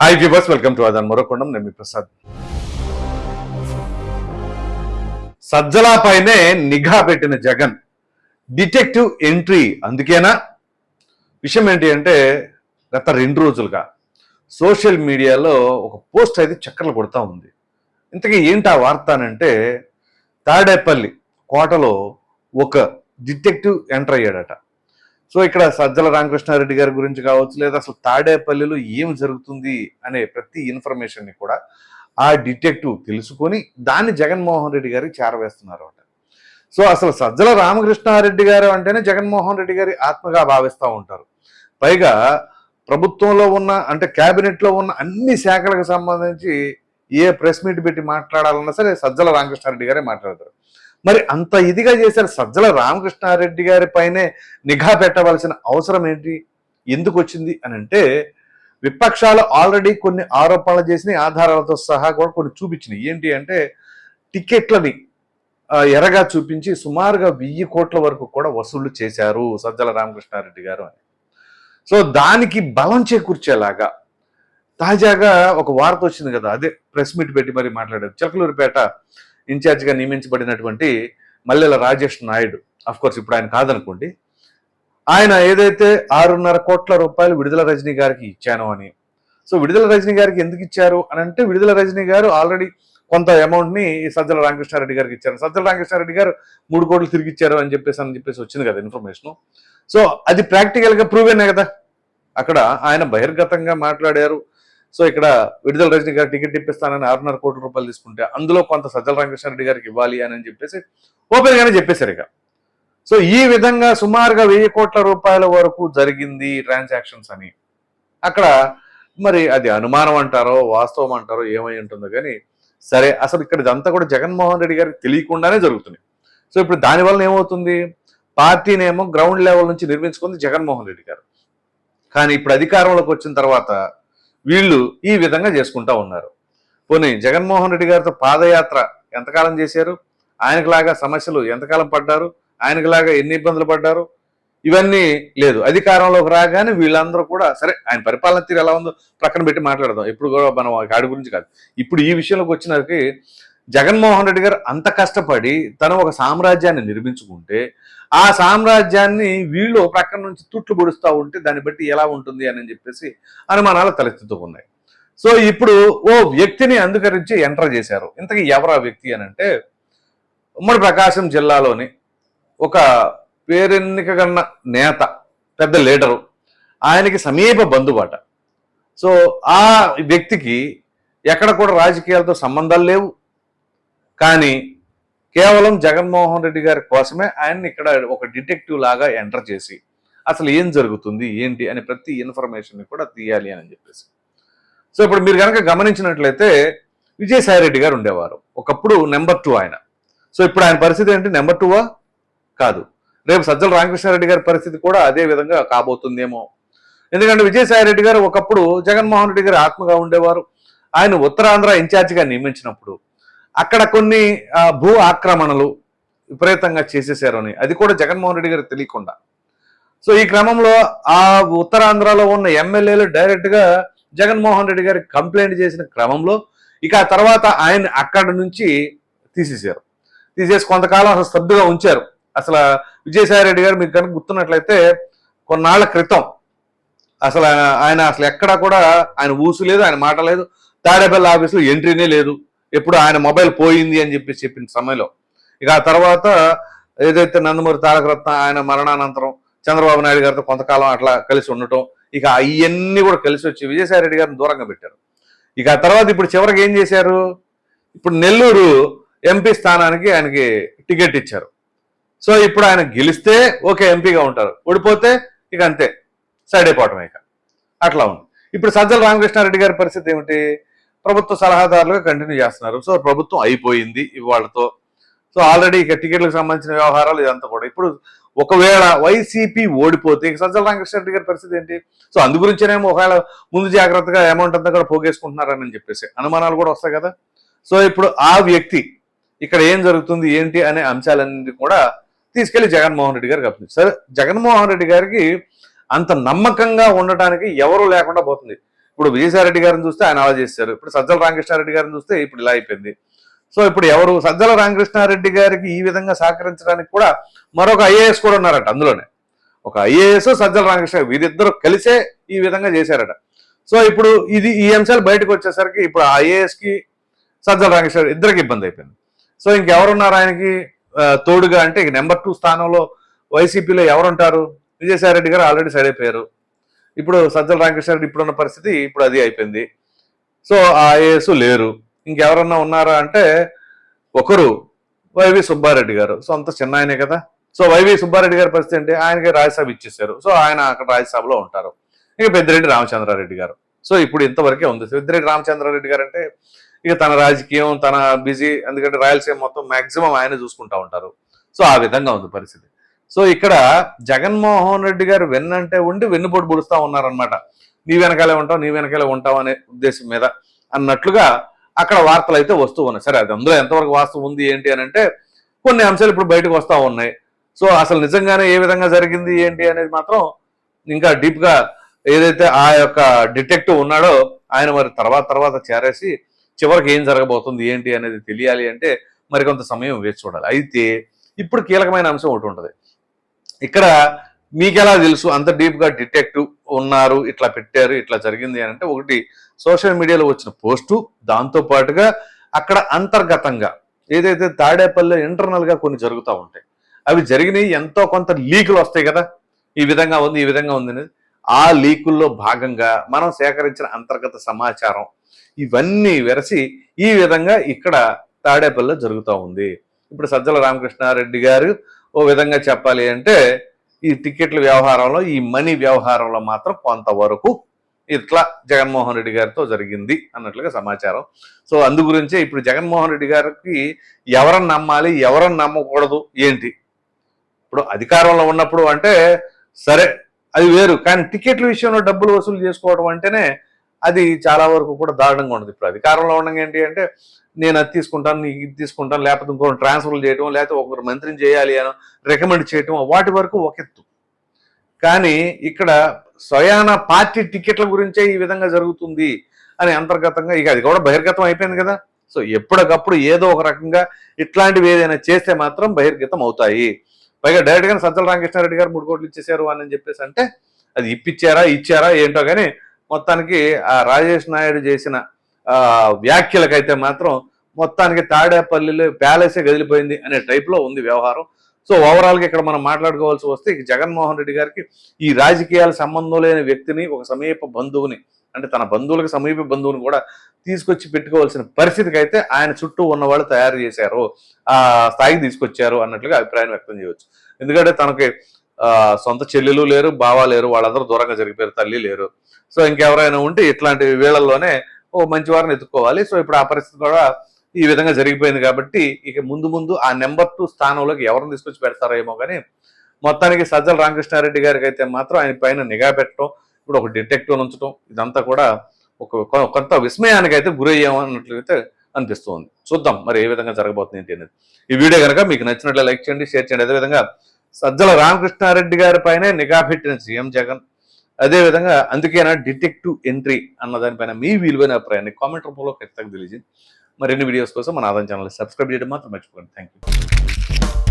Hi viewers welcome to అదన్ మరొకొండం నేను ప్రసాద్ సజ్జలాపైనే నిఘా పెట్టిన జగన్ డిటెక్టివ్ ఎంట్రీ అందుకేనా విషయం ఏంటి అంటే గత రెండు రోజులుగా సోషల్ మీడియాలో ఒక పోస్ట్ అయితే చక్కర్లు కొడతా ఉంది ఇంతకీ ఏంటి ఆ వార్త అంటే తాడేపల్లి కోటలో ఒక డిటెక్టివ్ ఎంటర్ అయ్యాడట సో ఇక్కడ సజ్జల రామకృష్ణారెడ్డి గారి గురించి కావచ్చు లేదా అసలు తాడేపల్లిలో ఏం జరుగుతుంది అనే ప్రతి ఇన్ఫర్మేషన్ని కూడా ఆ డిటెక్టివ్ తెలుసుకొని దాన్ని జగన్మోహన్ రెడ్డి గారికి చేరవేస్తున్నారు అంట. సో అసలు సజ్జల రామకృష్ణారెడ్డి గారు అంటేనే జగన్మోహన్ రెడ్డి గారి ఆత్మగా భావిస్తూ ఉంటారు. పైగా ప్రభుత్వంలో ఉన్న అంటే క్యాబినెట్లో ఉన్న అన్ని శాఖలకు సంబంధించి ఏ ప్రెస్ మీట్ పెట్టి మాట్లాడాలన్నా సరే సజ్జల రామకృష్ణారెడ్డి గారే మాట్లాడతారు. మరి అంత ఇదిగా చేశారు సజ్జల రామకృష్ణారెడ్డి గారి పైనే నిఘా పెట్టవలసిన అవసరం ఏంటి? ఎందుకు వచ్చింది అని అంటే విపక్షాలు ఆల్రెడీ కొన్ని ఆరోపణలు చేసిన ఆధారాలతో సహా కూడా కొన్ని చూపించినాయి. ఏంటి అంటే టికెట్లని ఎరగా చూపించి సుమారుగా వెయ్యి కోట్ల వరకు కూడా వసూళ్ళు చేశారు సజ్జల రామకృష్ణారెడ్డి గారు అని. సో దానికి బలం చేకూర్చేలాగా తాజాగా ఒక వార్త వచ్చింది కదా అదే ప్రెస్ మీట్ పెట్టి మరి మాట్లాడారు. చిలకలూరిపేట ఇన్ఛార్జిగా నియమించబడినటువంటి మల్లెల రాజేష్ నాయుడు. అఫ్ కోర్స్ ఇప్పుడు ఆయన కాదనుకోండి. ఆయన ఏదైతే ఆరున్నర కోట్ల రూపాయలు విడుదల రజనీ గారికి ఇచ్చాను అని. సో విడుదల రజనీ గారికి ఎందుకు ఇచ్చారు అని అంటే విడుదల రజనీ గారు ఆల్రెడీ కొంత అమౌంట్ని ఈ సజ్జల రామకృష్ణారెడ్డి గారికి ఇచ్చారు. సజ్జల రామకృష్ణారెడ్డి గారు మూడు కోట్లు తిరిగి ఇచ్చారు అని చెప్పేసి అని చెప్పేసి వచ్చింది కదా ఇన్ఫర్మేషన్ సో అది ప్రాక్టికల్గా ప్రూవ్ అయినా కదా. అక్కడ ఆయన బహిర్గతంగా మాట్లాడారు. సో ఇక్కడ విడుదల రజనీ గారు టికెట్ ఇప్పిస్తానని ఆరున్నర కోట్ల రూపాయలు తీసుకుంటే అందులో కొంత సజ్జల రామకృష్ణారెడ్డి గారికి ఇవ్వాలి అని చెప్పేసి ఓపెన్గానే చెప్పేశారు ఇక. సో ఈ విధంగా సుమారుగా వెయ్యి కోట్ల రూపాయల వరకు జరిగింది ట్రాన్సాక్షన్స్ అని. అక్కడ మరి అది అనుమానం అంటారో వాస్తవం అంటారో ఏమై ఉంటుందో కానీ సరే అసలు ఇక్కడ ఇదంతా కూడా జగన్మోహన్ రెడ్డి గారికి తెలియకుండానే జరుగుతుంది. సో ఇప్పుడు దానివల్ల ఏమవుతుంది? పార్టీనేమో గ్రౌండ్ లెవెల్ నుంచి నిర్మించుకుంది జగన్మోహన్ రెడ్డి గారు. కానీ ఇప్పుడు అధికారంలోకి వచ్చిన తర్వాత వీళ్ళు ఈ విధంగా చేసుకుంటా ఉన్నారు. పోనీ జగన్మోహన్ రెడ్డి గారితో పాదయాత్ర ఎంతకాలం చేశారు? ఆయనకులాగా సమస్యలు ఎంతకాలం పడ్డారు? ఆయనకులాగా ఎన్ని ఇబ్బందులు పడ్డారు? ఇవన్నీ లేదు. అధికారంలోకి రాగానే వీళ్ళందరూ కూడా సరే ఆయన పరిపాలన తీరు ఎలా ఉందో ప్రక్కన పెట్టి మాట్లాడదాం. ఇప్పుడు కూడా మనం వాడి గురించి కాదు. ఇప్పుడు ఈ విషయంలోకి వచ్చినకి జగన్మోహన్ రెడ్డి గారు అంత కష్టపడి తను ఒక సామ్రాజ్యాన్ని నిర్మించుకుంటే ఆ సామ్రాజ్యాన్ని వీళ్ళు ప్రక్కన నుంచి తుట్లు పొడుస్తూ ఉంటే దాన్ని బట్టి ఎలా ఉంటుంది అని చెప్పేసి అనుమానాలు తలెత్తుతూ ఉన్నాయి సో ఇప్పుడు ఓ వ్యక్తిని అందుకరించి ఎంటర్ చేశారు. ఇంతకీ ఎవరు ఆ వ్యక్తి అని అంటే ఉమ్మడి ప్రకాశం జిల్లాలోని ఒక పేరెన్నిక కన్న నేత పెద్ద లీడరు. ఆయనకి సమీప బంధువాట. సో ఆ వ్యక్తికి ఎక్కడ కూడా రాజకీయాలతో సంబంధాలు లేవు. కానీ కేవలం జగన్మోహన్ రెడ్డి గారి కోసమే ఆయన్ని ఇక్కడ ఒక డిటెక్టివ్ లాగా ఎంటర్ చేసి అసలు ఏం జరుగుతుంది ఏంటి అని ప్రతి ఇన్ఫర్మేషన్ కూడా తీయాలి అని చెప్పేసి. సో ఇప్పుడు మీరు కనుక గమనించినట్లయితే విజయసాయి రెడ్డి గారు ఉండేవారు. ఒకప్పుడు నెంబర్ టూ ఆయన. సో ఇప్పుడు ఆయన పరిస్థితి ఏంటి? నెంబర్ టూవా కాదు. రేపు సజ్జల రామకృష్ణారెడ్డి గారి పరిస్థితి కూడా అదే విధంగా కాబోతుందేమో. ఎందుకంటే విజయసాయి రెడ్డి గారు ఒకప్పుడు జగన్మోహన్ రెడ్డి గారు ఆత్మగా ఉండేవారు. ఆయన ఉత్తరాంధ్ర ఇన్ఛార్జిగా నియమించినప్పుడు అక్కడ కొన్ని భూ ఆక్రమణలు విపరీతంగా చేసేసారని అది కూడా జగన్మోహన్ రెడ్డి గారికి తెలియకుండా. సో ఈ క్రమంలో ఆ ఉత్తరాంధ్రలో ఉన్న ఎమ్మెల్యేలు డైరెక్ట్గా జగన్మోహన్ రెడ్డి గారికి కంప్లైంట్ చేసిన క్రమంలో ఇక ఆ తర్వాత ఆయన అక్కడ నుంచి తీసేశారు. తీసేసి కొంతకాలం అసలు స్తబ్దుగా ఉంచారు. అసలు విజయసాయి రెడ్డి గారు మీకు కనుక గుర్తున్నట్లయితే కొన్నాళ్ళ క్రితం అసలు ఆయన- ఆయన అసలు ఎక్కడా కూడా ఆయన ఊసు లేదు ఆయన మాట లేదు. తాడేపల్లి ఆఫీసులో ఎంట్రీనే లేదు. ఎప్పుడు ఆయన మొబైల్ పోయింది అని చెప్పి చెప్పిన సమయంలో. ఇక ఆ తర్వాత ఏదైతే నందమూరి తారక రత్న ఆయన మరణానంతరం చంద్రబాబు నాయుడు గారితో కొంతకాలం అట్లా కలిసి ఉండటం ఇక అవన్నీ కూడా కలిసి వచ్చి విజయసాయి రెడ్డి గారిని దూరంగా పెట్టారు. ఇక ఆ తర్వాత ఇప్పుడు చివరికి ఏం చేశారు? ఇప్పుడు నెల్లూరు ఎంపీ స్థానానికి ఆయనకి టికెట్ ఇచ్చారు. సో ఇప్పుడు ఆయన గెలిస్తే ఓకే ఎంపీగా ఉంటారు. ఓడిపోతే ఇక అంతే. సైడ్ అయిపోవటం ఇక. అట్లా ఉంది. ఇప్పుడు సజ్జల రామకృష్ణారెడ్డి గారి పరిస్థితి ఏమిటి? ప్రభుత్వ సలహాదారులుగా కంటిన్యూ చేస్తున్నారు. సో ప్రభుత్వం అయిపోయింది ఇవాళతో. సో ఆల్రెడీ ఇక టికెట్లకు సంబంధించిన వ్యవహారాలు ఇదంతా కూడా. ఇప్పుడు ఒకవేళ వైసీపీ ఓడిపోతే ఇక సజ్జల రామకృష్ణారెడ్డి గారి పరిస్థితి ఏంటి? సో అందు గురించేనేమో ఒకవేళ ముందు జాగ్రత్తగా అమౌంట్ అంతా కూడా పోగేసుకుంటున్నారని చెప్పేసి అనుమానాలు కూడా వస్తాయి కదా. సో ఇప్పుడు ఆ వ్యక్తి ఇక్కడ ఏం జరుగుతుంది ఏంటి అనే అంశాలన్నీ కూడా తీసుకెళ్ళి జగన్మోహన్ రెడ్డి గారికి అప్పగింది సరే జగన్మోహన్ రెడ్డి గారికి అంత నమ్మకంగా ఉండటానికి ఎవరు లేకుండా పోతుంది. ఇప్పుడు విజయసాయిరెడ్డి గారిని చూస్తే ఆయన అలా చేశారు. ఇప్పుడు సజ్జల రామకృష్ణారెడ్డి గారిని చూస్తే ఇప్పుడు ఇలా అయిపోయింది. సో ఇప్పుడు ఎవరు సజ్జల రామకృష్ణారెడ్డి గారికి ఈ విధంగా సహకరించడానికి కూడా మరొక ఐఏఎస్ కూడా ఉన్నారట అందులోనే. ఒక ఐఏఎస్ సజ్జల రామకృష్ణ వీరిద్దరు కలిసే ఈ విధంగా చేశారట. సో ఇప్పుడు ఇది ఈ అంశాలు బయటకు వచ్చేసరికి ఇప్పుడు ఐఏఎస్కి సజ్జల రామకృష్ణ ఇద్దరికి ఇబ్బంది అయిపోయింది. సో ఇంకెవరున్నారు ఆయనకి? తోడుగా అంటే ఇక నెంబర్ టూ స్థానంలో వైసీపీలో ఎవరుంటారు? విజయసాయి రెడ్డి గారు ఆల్రెడీ సైడ్ అయిపోయారు. ఇప్పుడు సజ్జల రామకృష్ణారెడ్డి ఇప్పుడున్న పరిస్థితి ఇప్పుడు అది అయిపోయింది. సో ఆ ఐఏఎస్ లేరు. ఇంకెవరన్నా ఉన్నారా అంటే ఒకరు వైవి సుబ్బారెడ్డి గారు. సొంత చిన్న ఆయనే కదా. సో వైవి సుబ్బారెడ్డి గారి పరిస్థితి అంటే ఆయనకి రాజ్యసభ ఇచ్చేశారు. సో ఆయన అక్కడ రాజ్యసభలో ఉంటారు. ఇక పెద్దిరెడ్డి రామచంద్రారెడ్డి గారు. సో ఇప్పుడు ఇంతవరకే ఉంది. పెద్దిరెడ్డి రామచంద్రారెడ్డి గారు అంటే ఇక తన రాజకీయం తన బిజీ ఎందుకంటే రాయలసీమ మొత్తం మాక్సిమం ఆయన చూసుకుంటా ఉంటారు. సో ఆ విధంగా ఉంది పరిస్థితి. సో ఇక్కడ జగన్మోహన్ రెడ్డి గారు వెన్నంటే ఉండి వెన్నుపోటు పొడుస్తూ ఉన్నారనమాట నీ వెనకాలే ఉంటావు నీ వెనకాలే ఉంటావు అనే ఉద్దేశం మీద అన్నట్లుగా అక్కడ వార్తలు అయితే వస్తూ ఉన్నాయి. సరే అది అందులో ఎంతవరకు వాస్తవం ఉంది ఏంటి అని అంటే కొన్ని అంశాలు ఇప్పుడు బయటకు వస్తూ ఉన్నాయి. సో అసలు నిజంగానే ఏ విధంగా జరిగింది ఏంటి అనేది మాత్రం ఇంకా డీప్గా ఏదైతే ఆ యొక్క డిటెక్టివ్ ఉన్నాడో ఆయన మరి తర్వాత తర్వాత చేరేసి చివరికి ఏం జరగబోతుంది ఏంటి అనేది తెలియాలి అంటే మరి కొంత సమయం వేచి చూడాలి. అయితే ఇప్పుడు కీలకమైన అంశం ఒకటి ఉంటుంది. ఇక్కడ మీకెలా తెలుసు? అంత డీప్గా డిటెక్ట్ డిటెక్టివ్ ఉన్నారు ఇట్లా పెట్టారు ఇట్లా జరిగింది అని అంటే ఒకటి సోషల్ మీడియాలో వచ్చిన పోస్టు దాంతో పాటుగా అక్కడ అంతర్గతంగా ఏదైతే తాడేపల్లి ఇంటర్నల్గా కొన్ని జరుగుతూ ఉంటాయి అవి జరిగినాయి ఎంతో కొంత లీకులు వస్తాయి కదా? ఈ విధంగా ఉంది ఈ విధంగా ఉంది అనేది. ఆ లీకుల్లో భాగంగా మనం సేకరించిన అంతర్గత సమాచారం ఇవన్నీ వెరసి ఈ విధంగా ఇక్కడ తాడేపల్లిలో జరుగుతూ ఉంది. ఇప్పుడు సజ్జల రామకృష్ణారెడ్డి గారు ఓ విధంగా చెప్పాలి అంటే ఈ టికెట్ల వ్యవహారంలో ఈ మనీ వ్యవహారంలో మాత్రం కొంతవరకు ఇట్లా జగన్మోహన్ రెడ్డి గారితో జరిగింది అన్నట్లుగా సమాచారం. సో అందు గురించే ఇప్పుడు జగన్మోహన్ రెడ్డి గారికి ఎవరని నమ్మాలి ఎవరని నమ్మకూడదు ఏంటి? ఇప్పుడు అధికారంలో ఉన్నప్పుడు అంటే సరే అది వేరు. కానీ టికెట్ల విషయంలో డబ్బులు వసూలు చేసుకోవడం అంటేనే అది చాలా వరకు కూడా దారుణంగా ఉండదు ఇప్పుడు అధికారంలో ఉండగా ఏంటి అంటే నేను అది తీసుకుంటాను నీకు ఇది తీసుకుంటాను లేకపోతే ఇంకో ట్రాన్స్ఫర్లు చేయటం లేకపోతే ఒకరు మంత్రిని చేయాలి అని రికమెండ్ చేయటం వాటి వరకు ఒక ఎత్తు. కానీ ఇక్కడ స్వయాన పార్టీ టికెట్ల గురించే ఈ విధంగా జరుగుతుంది అని అంతర్గతంగా ఇక అది కూడా బహిర్గతం అయిపోయింది కదా. సో ఎప్పటికప్పుడు ఏదో ఒక రకంగా ఇట్లాంటివి ఏదైనా చేస్తే మాత్రం బహిర్గతం అవుతాయి. పైగా డైరెక్ట్గా సజ్జల రామకృష్ణారెడ్డి గారు మూడు కోట్లు ఇచ్చేశారు అని చెప్పేసి అంటే అది ఇప్పించారా ఇచ్చారా ఏంటో కానీ మొత్తానికి ఆ రాజేష్ నాయుడు చేసిన వ్యాఖ్యలకైతే మాత్రం మొత్తానికి తాడేపల్లిలో ప్యాలెసే గదిలిపోయింది అనే టైప్లో ఉంది వ్యవహారం. సో ఓవరాల్గా ఇక్కడ మనం మాట్లాడుకోవాల్సి వస్తే జగన్మోహన్ రెడ్డి గారికి ఈ రాజకీయాల సంబంధం లేని వ్యక్తిని ఒక సమీప బంధువుని అంటే తన బంధువులకు సమీప బంధువుని కూడా తీసుకొచ్చి పెట్టుకోవాల్సిన పరిస్థితికి అయితే ఆయన చుట్టూ ఉన్న వాళ్ళు తయారు చేశారు. ఆ స్థాయికి తీసుకొచ్చారు అన్నట్లుగా అభిప్రాయం వ్యక్తం చేయవచ్చు. ఎందుకంటే తనకి సొంత చెల్లెలు లేరు బావ లేరు వాళ్ళందరూ దూరంగా జరిగిపోయారు తల్లి లేరు. సో ఇంకెవరైనా ఉంటే ఇట్లాంటి వేళల్లోనే ఓ మంచి వారిని ఎత్తుకోవాలి. సో ఇప్పుడు ఆ పరిస్థితి కూడా ఈ విధంగా జరిగిపోయింది కాబట్టి ఇక ముందు ముందు ఆ నెంబర్ టూ స్థానంలోకి ఎవరిని తీసుకొచ్చి పెడతారో ఏమో కానీ మొత్తానికి సజ్జల రామకృష్ణారెడ్డి గారికి అయితే మాత్రం ఆయన పైన నిఘా పెట్టడం ఇప్పుడు ఒక డిటెక్టివ్ ఉంచడం ఇదంతా కూడా ఒక కొంత విస్మయానికి అయితే గురయ్యాము అన్నట్లయితే అనిపిస్తుంది. చూద్దాం మరి ఏ విధంగా జరగబోతుంది ఏంటి అనేది. ఈ వీడియో కనుక మీకు నచ్చినట్లు లైక్ చేయండి షేర్ చేయండి. అదేవిధంగా సజ్జల రామకృష్ణారెడ్డి గారి పైనే నిఘా పెట్టిన సీఎం జగన్. అదేవిధంగా అందుకేనా డిటెక్టివ్ ఎంట్రీ అన్న దానిపైన మీ విలువైన అభిప్రాయాన్ని కామెంట్ రూపంలో ఖచ్చితంగా తెలియజేయండి. మరిన్ని వీడియోస్ కోసం మన ఆదాయం ఛానల్ సబ్స్క్రైబ్ చేయడం మాత్రం మర్చిపోకండి. Thank you